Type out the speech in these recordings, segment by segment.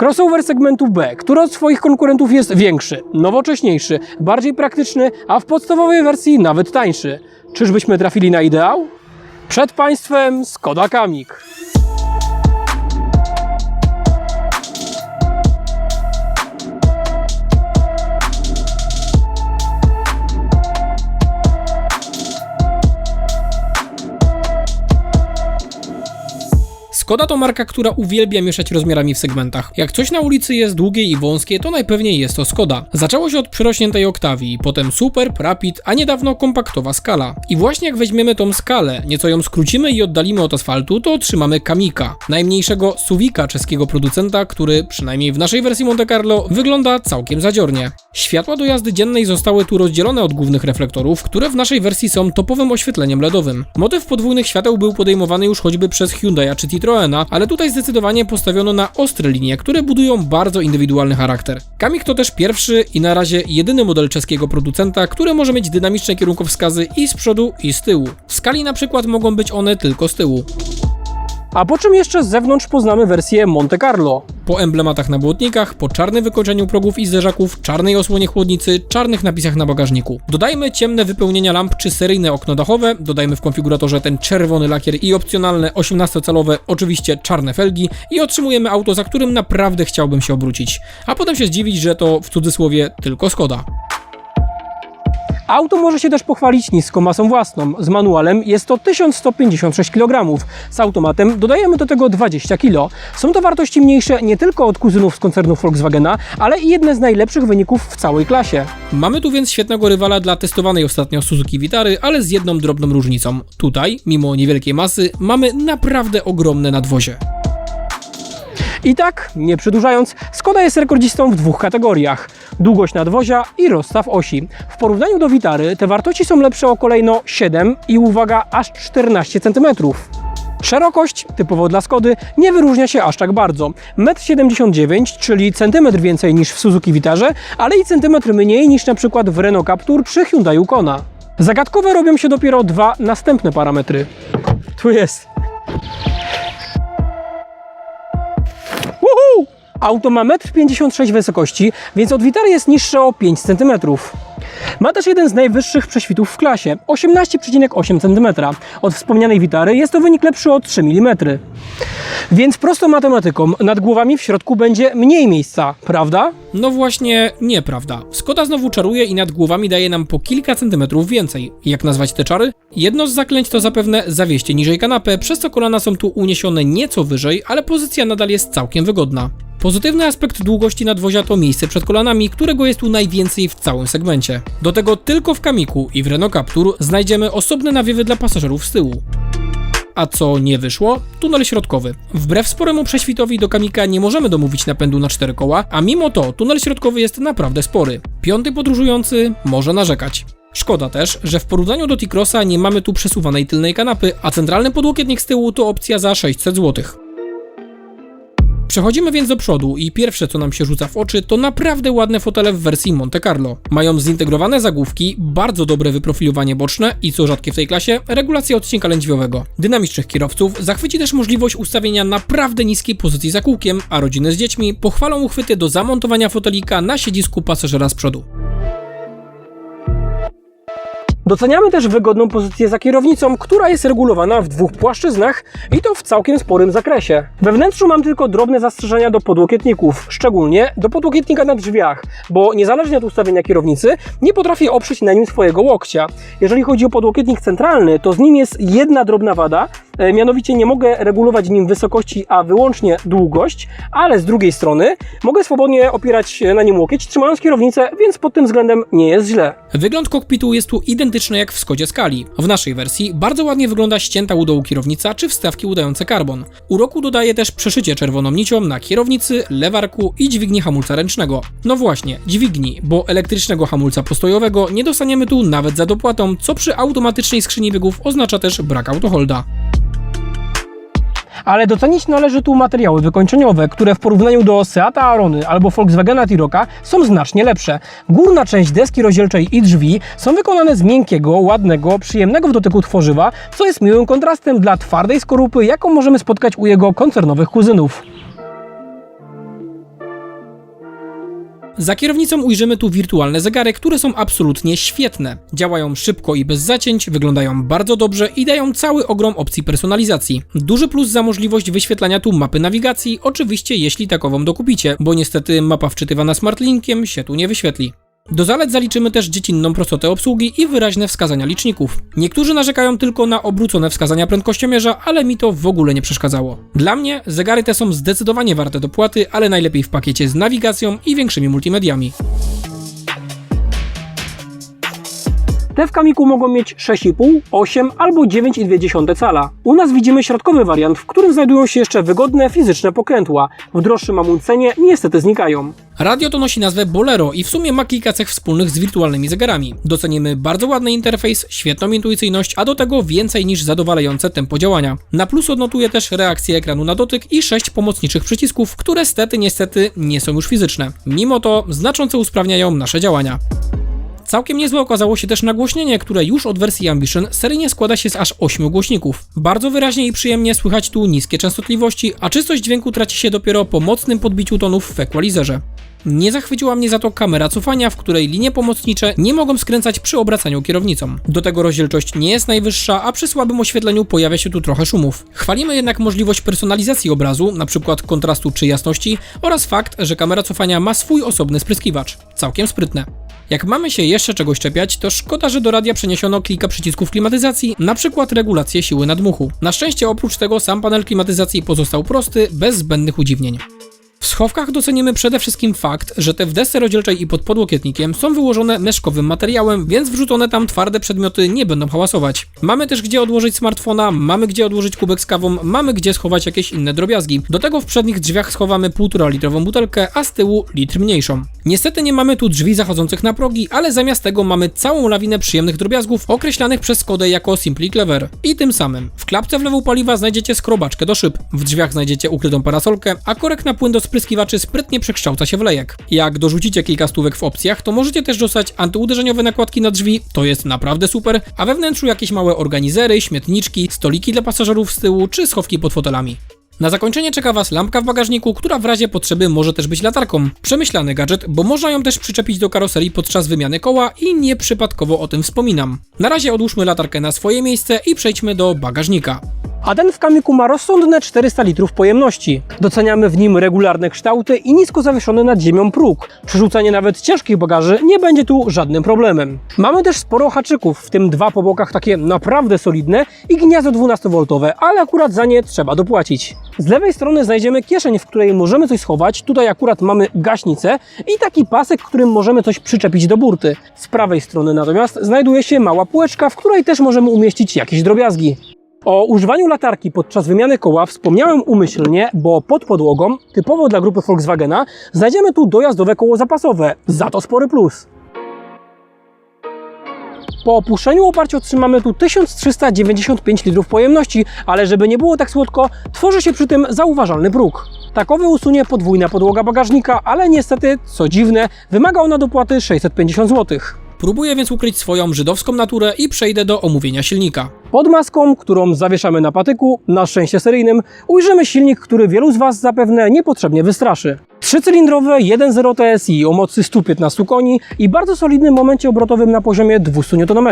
Crossover segmentu B, który od swoich konkurentów jest większy, nowocześniejszy, bardziej praktyczny, a w podstawowej wersji nawet tańszy. Czyżbyśmy trafili na ideał? Przed Państwem Skoda Kamik. Skoda to marka, która uwielbia mieszać rozmiarami w segmentach. Jak coś na ulicy jest długie i wąskie, to najpewniej jest to Skoda. Zaczęło się od przerośniętej Oktawii, potem Super, Rapid, a niedawno kompaktowa skala. I właśnie jak weźmiemy tą skalę, nieco ją skrócimy i oddalimy od asfaltu, to otrzymamy Kamika, najmniejszego suwika czeskiego producenta, który przynajmniej w naszej wersji Monte Carlo wygląda całkiem zadziornie. Światła do jazdy dziennej zostały tu rozdzielone od głównych reflektorów, które w naszej wersji są topowym oświetleniem LEDowym. Motyw podwójnych świateł był podejmowany już choćby przez Hyundai'a czy Ale tutaj zdecydowanie postawiono na ostre linie, które budują bardzo indywidualny charakter. Kamik to też pierwszy i na razie jedyny model czeskiego producenta, który może mieć dynamiczne kierunkowskazy i z przodu i z tyłu. W skali na przykład mogą być one tylko z tyłu. A po czym jeszcze z zewnątrz poznamy wersję Monte Carlo? Po emblematach na błotnikach, po czarnym wykończeniu progów i zderzaków, czarnej osłonie chłodnicy, czarnych napisach na bagażniku. Dodajmy ciemne wypełnienia lamp czy seryjne okno dachowe, dodajmy w konfiguratorze ten czerwony lakier i opcjonalne 18-calowe, oczywiście czarne felgi i otrzymujemy auto, za którym naprawdę chciałbym się obrócić. A potem się zdziwić, że to w cudzysłowie tylko Skoda. Auto może się też pochwalić niską masą własną. Z manualem jest to 1156 kg. Z automatem dodajemy do tego 20 kg. Są to wartości mniejsze nie tylko od kuzynów z koncernu Volkswagena, ale i jedne z najlepszych wyników w całej klasie. Mamy tu więc świetnego rywala dla testowanej ostatnio Suzuki Vitary, ale z jedną drobną różnicą. Tutaj, mimo niewielkiej masy, mamy naprawdę ogromne nadwozie. I tak, nie przedłużając, Skoda jest rekordzistą w dwóch kategoriach: długość nadwozia i rozstaw osi. W porównaniu do Witary te wartości są lepsze o kolejno 7 i uwaga, aż 14 cm. Szerokość, typowo dla Skody, nie wyróżnia się aż tak bardzo. 1,79 m, czyli centymetr więcej niż w Suzuki Witarze, ale i centymetr mniej niż na przykład w Renault Captur czy Hyundai Kona. Zagadkowe robią się dopiero dwa następne parametry. Tu jest. Auto ma 1,56 m wysokości, więc od Witary jest niższe o 5 cm. Ma też jeden z najwyższych prześwitów w klasie 18,8 cm. Od wspomnianej Witary jest to wynik lepszy o 3 mm. Więc prostą matematyką nad głowami w środku będzie mniej miejsca, prawda? No właśnie, nieprawda. Skoda znowu czaruje i nad głowami daje nam po kilka centymetrów więcej. Jak nazwać te czary? Jedno z zaklęć to zapewne zawieście niżej kanapę, przez co kolana są tu uniesione nieco wyżej, ale pozycja nadal jest całkiem wygodna. Pozytywny aspekt długości nadwozia to miejsce przed kolanami, którego jest tu najwięcej w całym segmencie. Do tego tylko w Kamiku i w Renault Captur znajdziemy osobne nawiewy dla pasażerów z tyłu. A co nie wyszło? Tunel środkowy. Wbrew sporemu prześwitowi do Kamika nie możemy domówić napędu na cztery koła, a mimo to tunel środkowy jest naprawdę spory. Piąty podróżujący może narzekać. Szkoda też, że w porównaniu do T-Crossa nie mamy tu przesuwanej tylnej kanapy, a centralny podłokietnik z tyłu to opcja za 600 zł. Przechodzimy więc do przodu i pierwsze co nam się rzuca w oczy to naprawdę ładne fotele w wersji Monte Carlo. Mają zintegrowane zagłówki, bardzo dobre wyprofilowanie boczne i co rzadkie w tej klasie, regulacja odcinka lędźwiowego. Dynamicznych kierowców zachwyci też możliwość ustawienia naprawdę niskiej pozycji za kółkiem, a rodziny z dziećmi pochwalą uchwyty do zamontowania fotelika na siedzisku pasażera z przodu. Doceniamy też wygodną pozycję za kierownicą, która jest regulowana w dwóch płaszczyznach i to w całkiem sporym zakresie. We wnętrzu mam tylko drobne zastrzeżenia do podłokietników, szczególnie do podłokietnika na drzwiach, bo niezależnie od ustawienia kierownicy, nie potrafię oprzeć na nim swojego łokcia. Jeżeli chodzi o podłokietnik centralny, to z nim jest jedna drobna wada, e, mianowicie nie mogę regulować nim wysokości, a wyłącznie długość, ale z drugiej strony mogę swobodnie opierać na nim łokieć, trzymając kierownicę, więc pod tym względem nie jest źle. Wygląd kokpitu jest tu identyczny jak w Skodzie Skali. W naszej wersji bardzo ładnie wygląda ścięta u dołu kierownica czy wstawki udające karbon. Uroku dodaje też przeszycie czerwoną nicią na kierownicy, lewarku i dźwigni hamulca ręcznego. No właśnie, dźwigni, bo elektrycznego hamulca postojowego nie dostaniemy tu nawet za dopłatą, co przy automatycznej skrzyni biegów oznacza też brak autoholda. Ale docenić należy tu materiały wykończeniowe, które w porównaniu do Seata Arony albo Volkswagena Tiroka są znacznie lepsze. Górna część deski rozdzielczej i drzwi są wykonane z miękkiego, ładnego, przyjemnego w dotyku tworzywa, co jest miłym kontrastem dla twardej skorupy, jaką możemy spotkać u jego koncernowych kuzynów. Za kierownicą ujrzymy tu wirtualne zegary, które są absolutnie świetne. Działają szybko i bez zacięć, wyglądają bardzo dobrze i dają cały ogrom opcji personalizacji. Duży plus za możliwość wyświetlania tu mapy nawigacji, oczywiście jeśli takową dokupicie, bo niestety mapa wczytywana SmartLinkiem się tu nie wyświetli. Do zalet zaliczymy też dziecinną prostotę obsługi i wyraźne wskazania liczników. Niektórzy narzekają tylko na obrócone wskazania prędkościomierza, ale mi to w ogóle nie przeszkadzało. Dla mnie zegary te są zdecydowanie warte dopłaty, ale najlepiej w pakiecie z nawigacją i większymi multimediami. Te w Kamiku mogą mieć 6,5, 8 albo 9,2 cala. U nas widzimy środkowy wariant, w którym znajdują się jeszcze wygodne fizyczne pokrętła. W droższym amuncenie niestety znikają. Radio to nosi nazwę Bolero i w sumie ma kilka cech wspólnych z wirtualnymi zegarami. Docenimy bardzo ładny interfejs, świetną intuicyjność, a do tego więcej niż zadowalające tempo działania. Na plus odnotuję też reakcję ekranu na dotyk i 6 pomocniczych przycisków, które stety niestety nie są już fizyczne. Mimo to znacząco usprawniają nasze działania. Całkiem niezłe okazało się też nagłośnienie, które już od wersji Ambition seryjnie składa się z aż 8 głośników. Bardzo wyraźnie i przyjemnie słychać tu niskie częstotliwości, a czystość dźwięku traci się dopiero po mocnym podbiciu tonów w equalizerze. Nie zachwyciła mnie za to kamera cofania, w której linie pomocnicze nie mogą skręcać przy obracaniu kierownicą. Do tego rozdzielczość nie jest najwyższa, a przy słabym oświetleniu pojawia się tu trochę szumów. Chwalimy jednak możliwość personalizacji obrazu, np. kontrastu czy jasności, oraz fakt, że kamera cofania ma swój osobny spryskiwacz. Całkiem sprytne. Jak mamy się jeszcze czegoś czepiać, to szkoda, że do radia przeniesiono kilka przycisków klimatyzacji, przykład regulację siły nadmuchu. Na szczęście oprócz tego sam panel klimatyzacji pozostał prosty, bez zbędnych udziwnień. W schowkach docenimy przede wszystkim fakt, że te w desce rozdzielczej i pod podłokietnikiem są wyłożone meszkowym materiałem, więc wrzucone tam twarde przedmioty nie będą hałasować. Mamy też gdzie odłożyć smartfona, mamy gdzie odłożyć kubek z kawą, mamy gdzie schować jakieś inne drobiazgi. Do tego w przednich drzwiach schowamy 1,5 litrową butelkę, a z tyłu litr mniejszą. Niestety nie mamy tu drzwi zachodzących na progi, ale zamiast tego mamy całą lawinę przyjemnych drobiazgów określanych przez Skodę jako Simply Clever. I tym samym w klapce wlewu paliwa znajdziecie skrobaczkę do szyb, w drzwiach znajdziecie ukrytą parasolkę, a korek na płyn do spryskiwaczy sprytnie przekształca się w lejek. Jak dorzucicie kilka stówek w opcjach, to możecie też dostać antyuderzeniowe nakładki na drzwi, to jest naprawdę super, a we wnętrzu jakieś małe organizery, śmietniczki, stoliki dla pasażerów z tyłu czy schowki pod fotelami. Na zakończenie czeka Was lampka w bagażniku, która w razie potrzeby może też być latarką. Przemyślany gadżet, bo można ją też przyczepić do karoserii podczas wymiany koła i nieprzypadkowo o tym wspominam. Na razie odłóżmy latarkę na swoje miejsce i przejdźmy do bagażnika. A ten w Kamiku ma rozsądne 400 litrów pojemności. Doceniamy w nim regularne kształty i nisko zawieszony nad ziemią próg. Przerzucanie nawet ciężkich bagaży nie będzie tu żadnym problemem. Mamy też sporo haczyków, w tym dwa po bokach takie naprawdę solidne i gniazdo 12V, ale akurat za nie trzeba dopłacić. Z lewej strony znajdziemy kieszeń, w której możemy coś schować. Tutaj akurat mamy gaśnicę i taki pasek, którym możemy coś przyczepić do burty. Z prawej strony natomiast znajduje się mała półeczka, w której też możemy umieścić jakieś drobiazgi. O używaniu latarki podczas wymiany koła wspomniałem umyślnie, bo pod podłogą, typowo dla grupy Volkswagena, znajdziemy tu dojazdowe koło zapasowe. Za to spory plus. Po opuszczeniu oparcia otrzymamy tu 1395 litrów pojemności, ale żeby nie było tak słodko, tworzy się przy tym zauważalny próg. Takowy usunie podwójna podłoga bagażnika, ale niestety, co dziwne, wymaga ona dopłaty 650 zł. Próbuję więc ukryć swoją żydowską naturę i przejdę do omówienia silnika. Pod maską, którą zawieszamy na patyku, na szczęście seryjnym, ujrzymy silnik, który wielu z Was zapewne niepotrzebnie wystraszy. Trzycylindrowe 1.0 TSI o mocy 115 koni i bardzo solidnym momencie obrotowym na poziomie 200 Nm.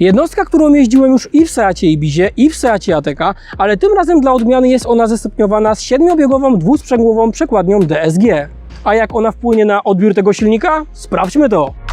Jednostka, którą jeździłem już i w Seacie Ibizie i w Seacie Ateka, ale tym razem dla odmiany jest ona zestopniowana z siedmiobiegową dwusprzęgłową przekładnią DSG. A jak ona wpłynie na odbiór tego silnika? Sprawdźmy to!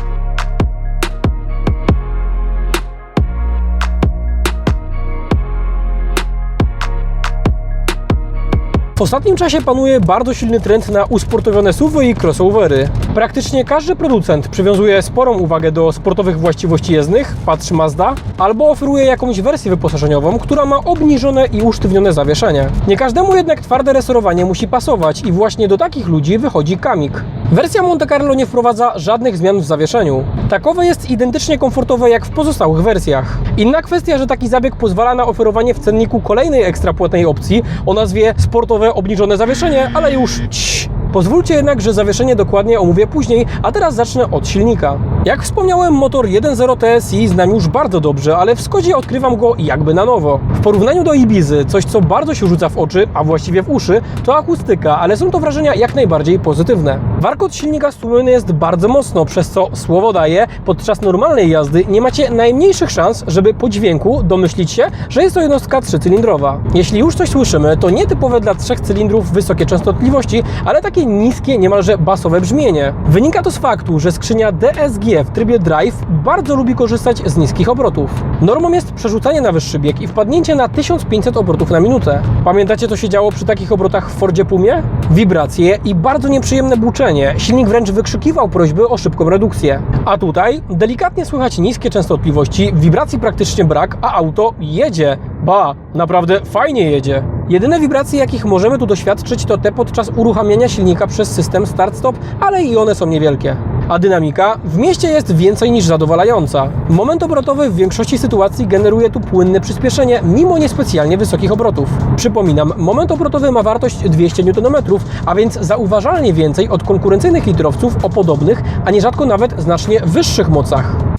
Ostatnim czasie panuje bardzo silny trend na usportowione SUVy i crossovery. Praktycznie każdy producent przywiązuje sporą uwagę do sportowych właściwości jezdnych, patrz Mazda, albo oferuje jakąś wersję wyposażeniową, która ma obniżone i usztywnione zawieszenie. Nie każdemu jednak twarde resorowanie musi pasować i właśnie do takich ludzi wychodzi Kamik. Wersja Monte Carlo nie wprowadza żadnych zmian w zawieszeniu. Takowe jest identycznie komfortowe jak w pozostałych wersjach. Inna kwestia, że taki zabieg pozwala na oferowanie w cenniku kolejnej ekstra płatnej opcji o nazwie sportowe obniżone zawieszenie, ale już cii. Pozwólcie jednak, że zawieszenie dokładnie omówię później, a teraz zacznę od silnika. Jak wspomniałem, motor 1.0 TSI znam już bardzo dobrze, ale w Skodzie odkrywam go jakby na nowo. W porównaniu do Ibizy, coś co bardzo się rzuca w oczy, a właściwie w uszy, to akustyka, ale są to wrażenia jak najbardziej pozytywne. Warkot silnika stłumiony jest bardzo mocno, przez co słowo daje, podczas normalnej jazdy nie macie najmniejszych szans, żeby po dźwięku domyślić się, że jest to jednostka trzycylindrowa. Jeśli już coś słyszymy, to nie typowe dla trzech cylindrów wysokie częstotliwości, ale takie niskie, niemalże basowe brzmienie. Wynika to z faktu, że skrzynia DSG w trybie drive bardzo lubi korzystać z niskich obrotów. Normą jest przerzucanie na wyższy bieg i wpadnięcie na 1500 obrotów na minutę. Pamiętacie, co się działo przy takich obrotach w Fordzie Pumie? Wibracje i bardzo nieprzyjemne buczenie. Silnik wręcz wykrzykiwał prośby o szybką redukcję. A tutaj delikatnie słychać niskie częstotliwości, wibracji praktycznie brak, a auto jedzie. Ba, naprawdę fajnie jedzie. Jedyne wibracje, jakich możemy tu doświadczyć, to te podczas uruchamiania silnika przez system start-stop, ale i one są niewielkie. A dynamika w mieście jest więcej niż zadowalająca. Moment obrotowy w większości sytuacji generuje tu płynne przyspieszenie, mimo niespecjalnie wysokich obrotów. Przypominam, moment obrotowy ma wartość 200 Nm, a więc zauważalnie więcej od konkurencyjnych litrowców o podobnych, a nierzadko nawet znacznie wyższych mocach.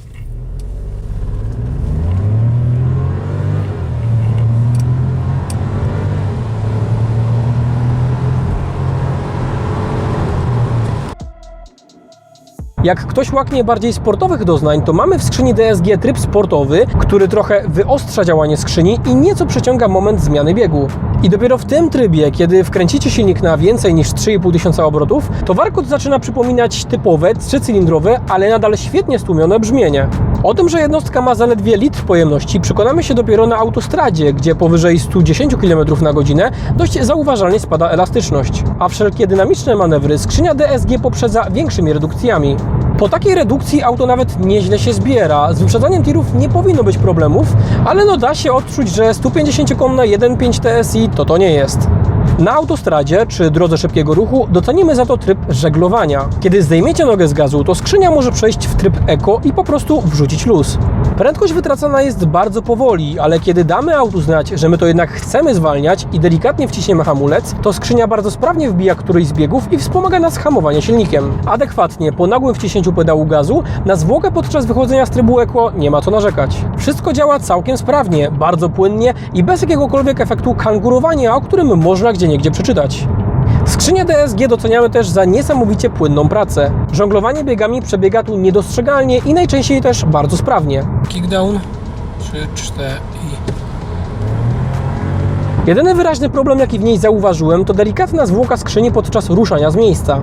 Jak ktoś łaknie bardziej sportowych doznań, to mamy w skrzyni DSG tryb sportowy, który trochę wyostrza działanie skrzyni i nieco przeciąga moment zmiany biegu. I dopiero w tym trybie, kiedy wkręcicie silnik na więcej niż 3,5 tysiąca obrotów, to warkot zaczyna przypominać typowe, trzycylindrowe, ale nadal świetnie stłumione brzmienie. O tym, że jednostka ma zaledwie litr pojemności, przekonamy się dopiero na autostradzie, gdzie powyżej 110 km na godzinę dość zauważalnie spada elastyczność. A wszelkie dynamiczne manewry skrzynia DSG poprzedza większymi redukcjami. Po takiej redukcji auto nawet nieźle się zbiera. Z wyprzedzaniem tirów nie powinno być problemów, ale no da się odczuć, że 150-konna 1.5 TSI to to nie jest. Na autostradzie czy drodze szybkiego ruchu docenimy za to tryb żeglowania. Kiedy zdejmiecie nogę z gazu, to skrzynia może przejść w tryb eko i po prostu wrzucić luz. Prędkość wytracana jest bardzo powoli, ale kiedy damy autu znać, że my to jednak chcemy zwalniać i delikatnie wciśniemy hamulec, to skrzynia bardzo sprawnie wbija któryś z biegów i wspomaga nas hamowanie silnikiem. Adekwatnie, po nagłym wciśnięciu pedału gazu, na zwłokę podczas wychodzenia z trybu eko nie ma co narzekać. Wszystko działa całkiem sprawnie, bardzo płynnie i bez jakiegokolwiek efektu kangurowania, o którym można gdzieniegdzie przeczytać. Skrzynię DSG doceniamy też za niesamowicie płynną pracę. Żonglowanie biegami przebiega tu niedostrzegalnie i najczęściej też bardzo sprawnie. Kickdown. 3, 4 i... Jedyny wyraźny problem, jaki w niej zauważyłem, to delikatna zwłoka skrzyni podczas ruszania z miejsca.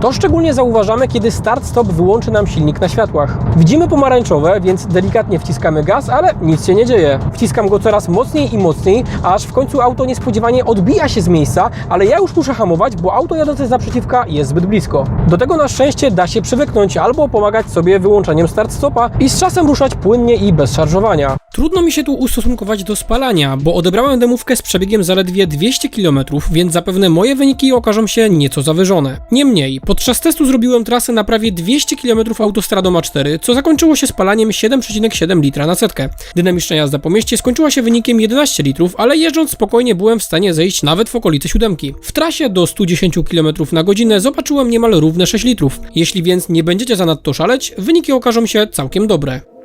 To szczególnie zauważamy, kiedy start-stop wyłączy nam silnik na światłach. Widzimy pomarańczowe, więc delikatnie wciskamy gaz, ale nic się nie dzieje. Wciskam go coraz mocniej i mocniej, aż w końcu auto niespodziewanie odbija się z miejsca, ale ja już muszę hamować, bo auto jadące z naprzeciwka jest zbyt blisko. Do tego na szczęście da się przywyknąć albo pomagać sobie wyłączeniem start-stopa i z czasem ruszać płynnie i bez szarżowania. Trudno mi się tu ustosunkować do spalania, bo odebrałem demówkę z przebiegiem zaledwie 200 km, więc zapewne moje wyniki okażą się nieco zawyżone. Niemniej, podczas testu zrobiłem trasę na prawie 200 km autostradą A4, co zakończyło się spalaniem 7,7 litra na setkę. Dynamiczna jazda po mieście skończyła się wynikiem 11 litrów, ale jeżdżąc spokojnie byłem w stanie zejść nawet w okolice siódemki. W trasie do 110 km na godzinę zobaczyłem niemal równe 6 litrów. Jeśli więc nie będziecie zanadto szaleć, wyniki okażą się całkiem dobre.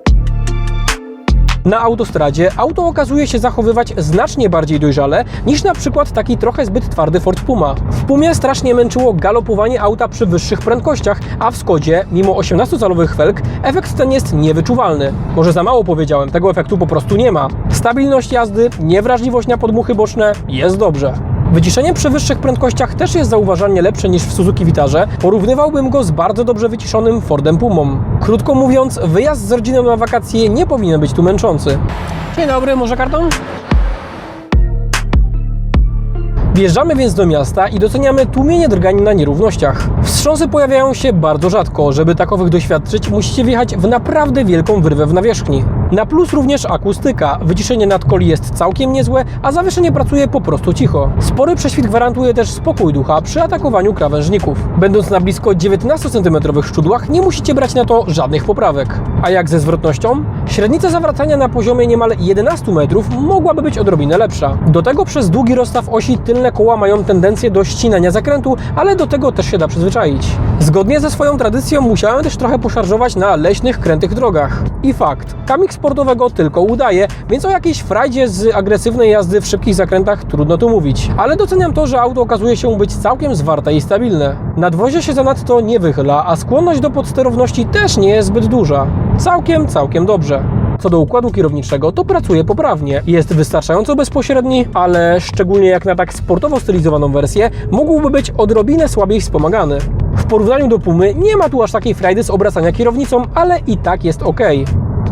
Na autostradzie auto okazuje się zachowywać znacznie bardziej dojrzale niż na przykład taki trochę zbyt twardy Ford Puma. W Pumie strasznie męczyło galopowanie auta przy wyższych prędkościach, a w Skodzie, mimo 18-calowych felg, efekt ten jest niewyczuwalny. Może za mało powiedziałem, tego efektu po prostu nie ma. Stabilność jazdy, niewrażliwość na podmuchy boczne, jest dobrze. Wyciszenie przy wyższych prędkościach też jest zauważalnie lepsze niż w Suzuki Witarze. Porównywałbym go z bardzo dobrze wyciszonym Fordem Pumą. Krótko mówiąc, wyjazd z rodziną na wakacje nie powinien być tu męczący. Dzień dobry, może karton? Wjeżdżamy więc do miasta i doceniamy tłumienie drgań na nierównościach. Wstrząsy pojawiają się bardzo rzadko. Żeby takowych doświadczyć, musicie wjechać w naprawdę wielką wyrwę w nawierzchni. Na plus również akustyka. Wyciszenie nadkoli jest całkiem niezłe, a zawieszenie pracuje po prostu cicho. Spory prześwit gwarantuje też spokój ducha przy atakowaniu krawężników. Będąc na blisko 19 cm szczudłach, nie musicie brać na to żadnych poprawek. A jak ze zwrotnością? Średnica zawracania na poziomie niemal 11 metrów mogłaby być odrobinę lepsza. Do tego przez długi rozstaw osi tylne koła mają tendencję do ścinania zakrętu, ale do tego też się da przyzwyczaić. Zgodnie ze swoją tradycją musiałem też trochę poszarżować na leśnych, krętych drogach. I fakt, Kamix sportowego tylko udaje, więc o jakiejś frajdzie z agresywnej jazdy w szybkich zakrętach trudno tu mówić. Ale doceniam to, że auto okazuje się być całkiem zwarte i stabilne. Nadwozie się zanadto nie wychyla, a skłonność do podsterowności też nie jest zbyt duża. Całkiem, całkiem dobrze. Co do układu kierowniczego, to pracuje poprawnie. Jest wystarczająco bezpośredni, ale szczególnie jak na tak sportowo stylizowaną wersję, mógłby być odrobinę słabiej wspomagany. W porównaniu do Pumy nie ma tu aż takiej frajdy z obracania kierownicą, ale i tak jest ok.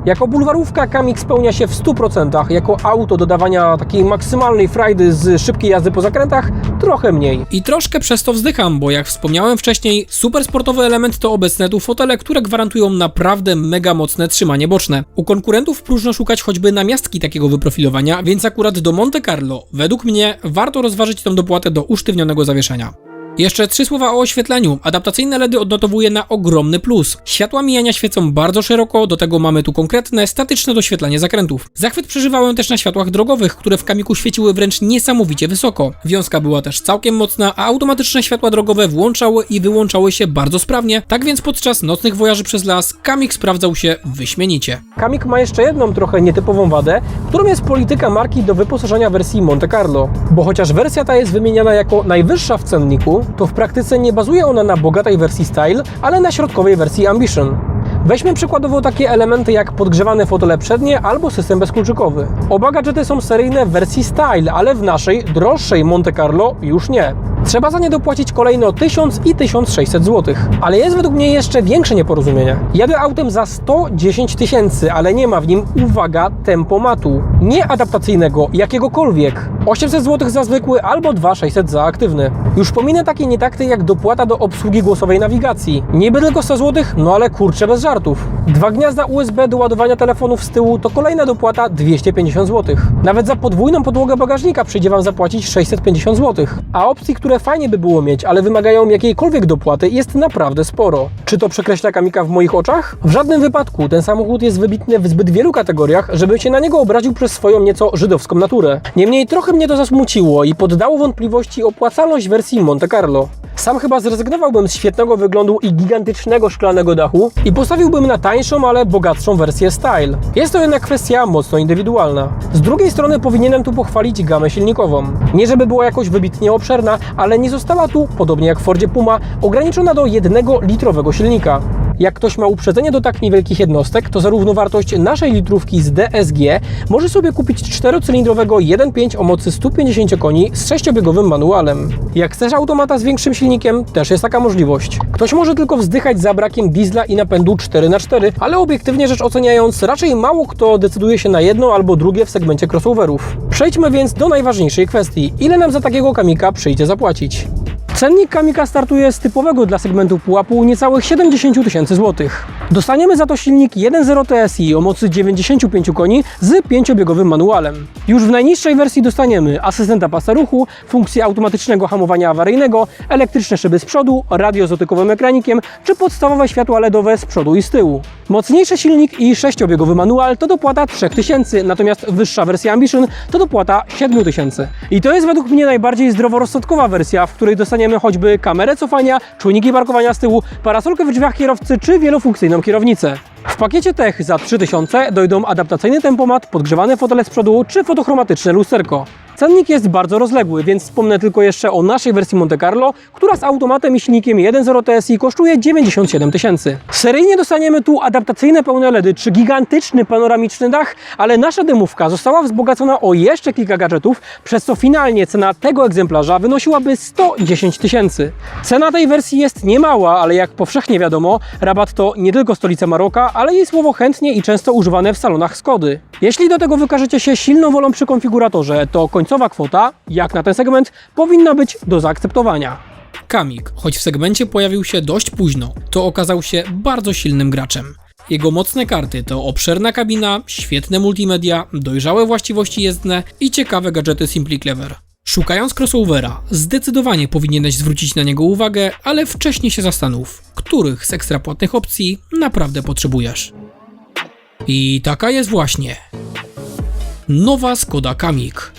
Jako bulwarówka Kamik spełnia się w 100%, jako auto do dawania takiej maksymalnej frajdy z szybkiej jazdy po zakrętach trochę mniej. I troszkę przez to wzdycham, bo jak wspomniałem wcześniej, super sportowy element to obecne tu fotele, które gwarantują naprawdę mega mocne trzymanie boczne. U konkurentów próżno szukać choćby namiastki takiego wyprofilowania, więc akurat do Monte Carlo, według mnie, warto rozważyć tę dopłatę do usztywnionego zawieszenia. Jeszcze trzy słowa o oświetleniu. Adaptacyjne LEDy odnotowuje na ogromny plus. Światła mijania świecą bardzo szeroko, do tego mamy tu konkretne, statyczne doświetlanie zakrętów. Zachwyt przeżywałem też na światłach drogowych, które w kamiku świeciły wręcz niesamowicie wysoko. Wiązka była też całkiem mocna, a automatyczne światła drogowe włączały i wyłączały się bardzo sprawnie, tak więc podczas nocnych wojaży przez las kamik sprawdzał się wyśmienicie. Kamik ma jeszcze jedną trochę nietypową wadę, którą jest polityka marki do wyposażenia wersji Monte Carlo. Bo chociaż wersja ta jest wymieniana jako najwyższa w cenniku, to w praktyce nie bazuje ona na bogatej wersji Style, ale na środkowej wersji Ambition. Weźmy przykładowo takie elementy jak podgrzewane fotele przednie albo system bezkluczykowy. Oba gadżety są seryjne w wersji Style, ale w naszej, droższej Monte Carlo już nie. Trzeba za nie dopłacić kolejno 1000 i 1600 zł. Ale jest według mnie jeszcze większe nieporozumienie. Jadę autem za 110 tysięcy, ale nie ma w nim, uwaga, tempomatu. Nie adaptacyjnego, jakiegokolwiek. 800 zł za zwykły albo 2600 za aktywny. Już pominę takie nietakty jak dopłata do obsługi głosowej nawigacji. Niby tylko 100 zł, no ale kurczę bez żartów. Dwa gniazda USB do ładowania telefonów z tyłu to kolejna dopłata 250 zł. Nawet za podwójną podłogę bagażnika przyjdzie Wam zapłacić 650 zł. A opcji, które fajnie by było mieć, ale wymagają jakiejkolwiek dopłaty jest naprawdę sporo. Czy to przekreśla kamika w moich oczach? W żadnym wypadku. Ten samochód jest wybitny w zbyt wielu kategoriach, żeby się na niego obraził przez swoją nieco żydowską naturę. Niemniej trochę mnie to zasmuciło i poddało wątpliwości opłacalność wersji Monte Carlo. Sam chyba zrezygnowałbym z świetnego wyglądu i gigantycznego szklanego dachu i postawiłbym na tańszą, ale bogatszą wersję Style. Jest to jednak kwestia mocno indywidualna. Z drugiej strony powinienem tu pochwalić gamę silnikową. Nie żeby była jakoś wybitnie obszerna, ale nie została tu, podobnie jak w Fordzie Puma, ograniczona do jednego litrowego silnika. Jak ktoś ma uprzedzenie do tak niewielkich jednostek, to za równowartość naszej litrówki z DSG może sobie kupić czterocylindrowego 1.5 o mocy 150 koni z sześciobiegowym manualem. Jak chcesz automata z większym silnikiem, też jest taka możliwość. Ktoś może tylko wzdychać za brakiem diesla i napędu 4x4, ale obiektywnie rzecz oceniając, raczej mało kto decyduje się na jedno albo drugie w segmencie crossoverów. Przejdźmy więc do najważniejszej kwestii. Ile nam za takiego kamika przyjdzie zapłacić? Cennik Kamika startuje z typowego dla segmentu pułapu niecałych 70 tysięcy złotych. Dostaniemy za to silnik 1.0 TSI o mocy 95 koni z pięciobiegowym manualem. Już w najniższej wersji dostaniemy asystenta pasa ruchu, funkcję automatycznego hamowania awaryjnego, elektryczne szyby z przodu, radio z dotykowym ekranikiem czy podstawowe światła LEDowe z przodu i z tyłu. Mocniejszy silnik i sześciobiegowy manual to dopłata 3000, natomiast wyższa wersja Ambition to dopłata 7000. I to jest według mnie najbardziej zdroworozsądkowa wersja, w której dostaniemy choćby kamerę cofania, czujniki parkowania z tyłu, parasolkę w drzwiach kierowcy czy wielofunkcyjną kierownicę. W pakiecie Tech za 3000 dojdą adaptacyjny tempomat, podgrzewane fotele z przodu czy fotochromatyczne lusterko. Cennik jest bardzo rozległy, więc wspomnę tylko jeszcze o naszej wersji Monte Carlo, która z automatem i silnikiem 1.0 TSI kosztuje 97 tysięcy. Seryjnie dostaniemy tu adaptacyjne pełne LEDy czy gigantyczny panoramiczny dach, ale nasza dymówka została wzbogacona o jeszcze kilka gadżetów, przez co finalnie cena tego egzemplarza wynosiłaby 110 tysięcy. Cena tej wersji jest niemała, ale jak powszechnie wiadomo, rabat to nie tylko stolica Maroka, ale jej słowo chętnie i często używane w salonach Skody. Jeśli do tego wykażecie się silną wolą przy konfiguratorze, to końcowa kwota, jak na ten segment, powinna być do zaakceptowania. Kamik, choć w segmencie pojawił się dość późno, to okazał się bardzo silnym graczem. Jego mocne karty to obszerna kabina, świetne multimedia, dojrzałe właściwości jezdne i ciekawe gadżety Simply Clever. Szukając crossovera, zdecydowanie powinieneś zwrócić na niego uwagę, ale wcześniej się zastanów, których z ekstra płatnych opcji naprawdę potrzebujesz. I taka jest właśnie nowa Skoda Kamik.